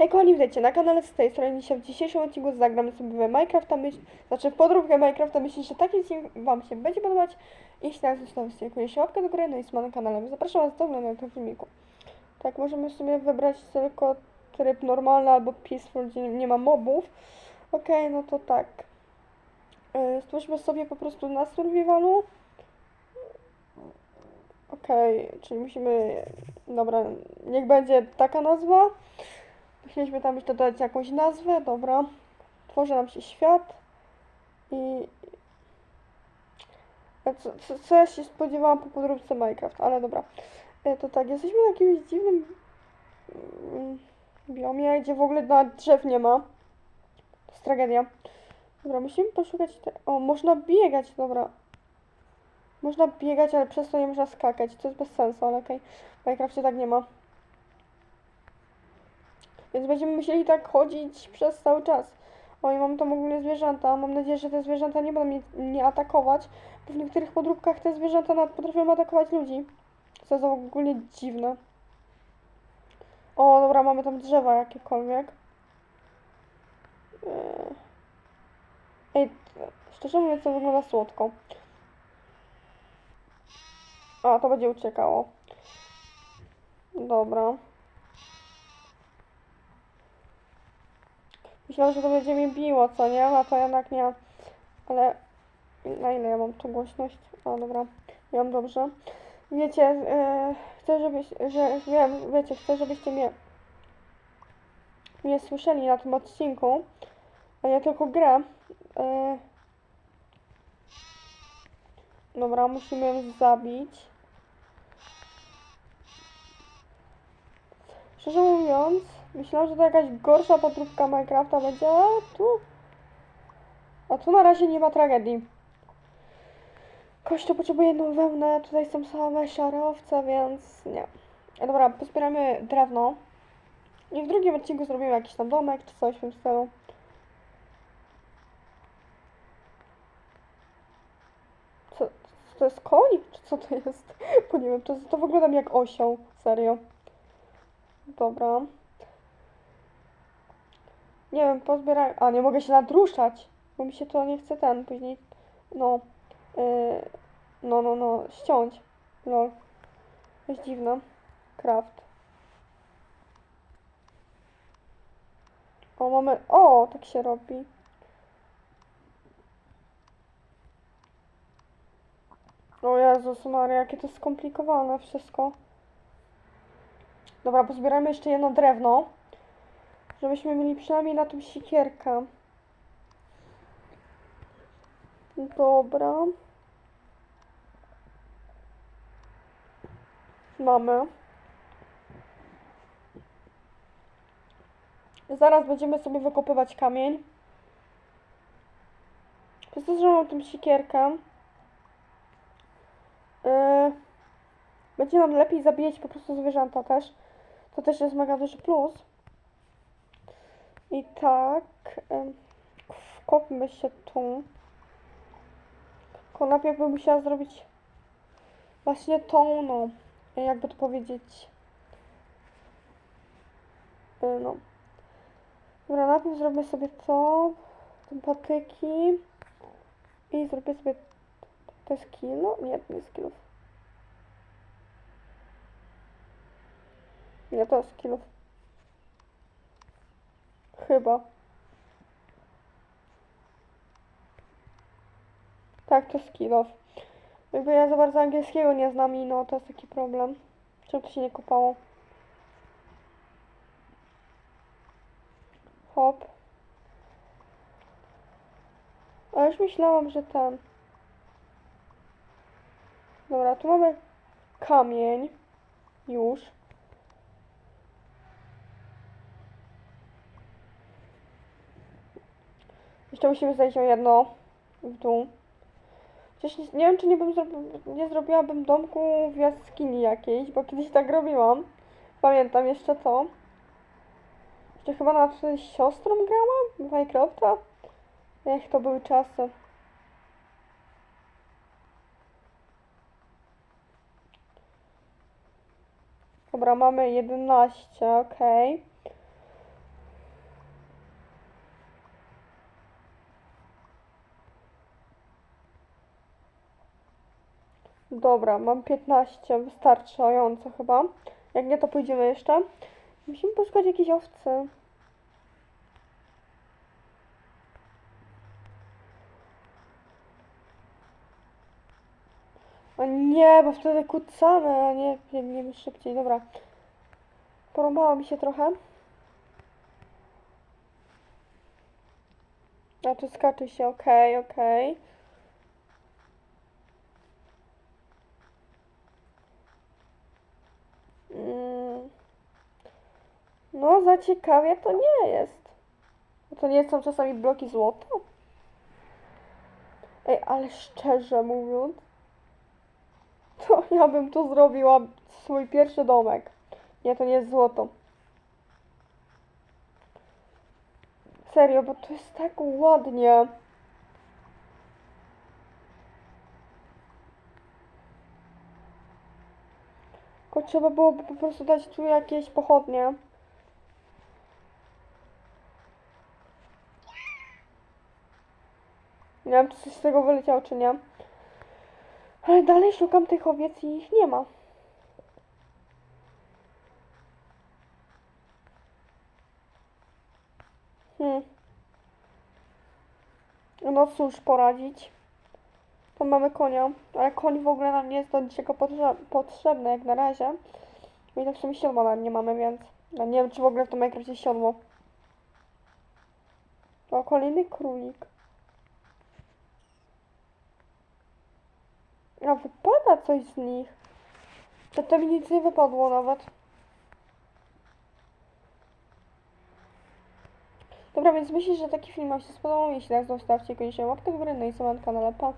Hej kochani, witajcie na kanale z tej strony dzisiaj w dzisiejszym odcinku zagramy sobie w Minecrafta, myśl, znaczy w podróbkę Minecrafta, myślę, że taki odcinek wam się będzie podobać. Jeśli tak, zostawcie się łapkę do góry, no i suma na kanale. Zapraszam was do oglądania tego filmiku. Tak, możemy sobie wybrać tylko tryb normalny albo peaceful, gdzie nie ma mobów. Okej, no to tak. Yy, Stwórzmy sobie po prostu na survivalu. Okej, czyli musimy, dobra, niech będzie taka nazwa. Chcieliśmy tam jeszcze dodać jakąś nazwę, dobra. Tworzy nam się świat. I... a Co, co, co ja się spodziewałam po podróbce Minecraft, ale dobra. E, To tak, jesteśmy na jakimś dziwnym mm, biomie, gdzie w ogóle drzew nie ma. To jest tragedia. Dobra, musimy poszukać te... O, można biegać, dobra. Można biegać, ale przez to nie można skakać. To jest bez sensu, ale okej. W Minecrafcie tak nie ma. Więc będziemy musieli tak chodzić przez cały czas. O, i mam tam ogólnie zwierzęta. Mam nadzieję, że te zwierzęta nie będą mnie, mnie atakować. Bo w niektórych podróbkach te zwierzęta nawet potrafią atakować ludzi. Co jest ogólnie dziwne. O, dobra, mamy tam drzewa jakiekolwiek. Eee. Ej, szczerze mówiąc, to wygląda słodko. A, to będzie uciekało. Dobra. Myślałam, że to będzie mnie biło, co nie? A to jednak nie. Ale na ile ja mam tu głośność? O, dobra. Ja mam dobrze. Wiecie, e, chcę, żebyś, że wiem, wiecie, chcę, żebyście mnie, mnie słyszeli na tym odcinku, a nie tylko grę. E, dobra, musimy ją zabić. Szczerze mówiąc, myślałam, że to jakaś gorsza podróbka Minecrafta będzie, a tu... A tu na razie nie ma tragedii. Kość to potrzebuje jedną wełnę, tutaj są same szare owce, więc nie. A dobra, pozbieramy drewno. I w drugim odcinku zrobimy jakiś tam domek, czy coś w tym stylu. Co, to jest koń? Czy co to jest? Bo nie wiem, to, to wygląda mi jak osioł, serio. Dobra. Nie wiem, pozbieraj. A, nie mogę się nadruszać, bo mi się to nie chce ten później. No. Yy, no, no, no, ściąć. Lol. Jest dziwne. Craft. O, mamy. O, tak się robi. O Jezus Maria, jakie to skomplikowane wszystko. Dobra, pozbieramy jeszcze jedno drewno, żebyśmy mieli przynajmniej na tą sikierkę. Dobra. Mamy. Zaraz będziemy sobie wykopywać kamień. Mam tą sikierkę, yy, będzie nam lepiej zabijać po prostu zwierzęta też. To też jest mega duży plus. I tak, wkopmy się tu. Tylko najpierw bym musiała zrobić właśnie tą, no, jakby to powiedzieć, y, no. Dobra, najpierw zrobię sobie to, te patyki i zrobię sobie, to jest kilo? Nie, to nie jest kilo. Nie, to jest kilo. Chyba. Tak, to jest kilof. Jakby ja za bardzo angielskiego nie znam i no to jest taki problem. To się nie kopało? Hop. A już myślałam, że ten. Dobra, tu mamy kamień. Już. Jeszcze musimy o jedno w dół. Chociaż nie, nie wiem, czy nie, bym nie zrobiłabym domku w jaskini jakiejś, bo kiedyś tak robiłam. Pamiętam jeszcze to. Jeszcze chyba z siostrą grałam Minecrafta. Ech, to były czasy. Dobra, mamy 11, okej. Dobra, mam 15, wystarczająco chyba. Jak nie, to pójdziemy jeszcze. Musimy poszukać jakiejś owcy. O nie, bo wtedy kucamy, a nie biegniemy szybciej. Dobra. Porąbało mi się trochę. A tu skacze się, okej, okej. Mm. No, za ciekawie to nie jest. To nie są czasami bloki złota? Ej, ale szczerze mówiąc, to ja bym tu zrobiła swój pierwszy domek. Nie, to nie jest złoto. Serio, bo to jest tak ładnie. Tylko trzeba byłoby po prostu dać tu jakieś pochodnie. Nie wiem, czy coś z tego wyleciało, czy nie. Ale dalej szukam tych owiec i ich nie ma. Hmm. No cóż poradzić. Tam mamy konia, ale koń w ogóle nam nie jest do niczego potrze- potrzebny jak na razie. I tak w sumie siodła nie mamy, więc ja nie wiem, czy w ogóle w tym Minecrafcie jest siodło. O, kolejny królik. A wypada coś z nich. To mi nic nie wypadło nawet. Dobra, więc myślę, że taki film Wam się spodobał. Jeśli tak, zostawcie koniecznie łapkę w górę, no i co na kanale. Pa!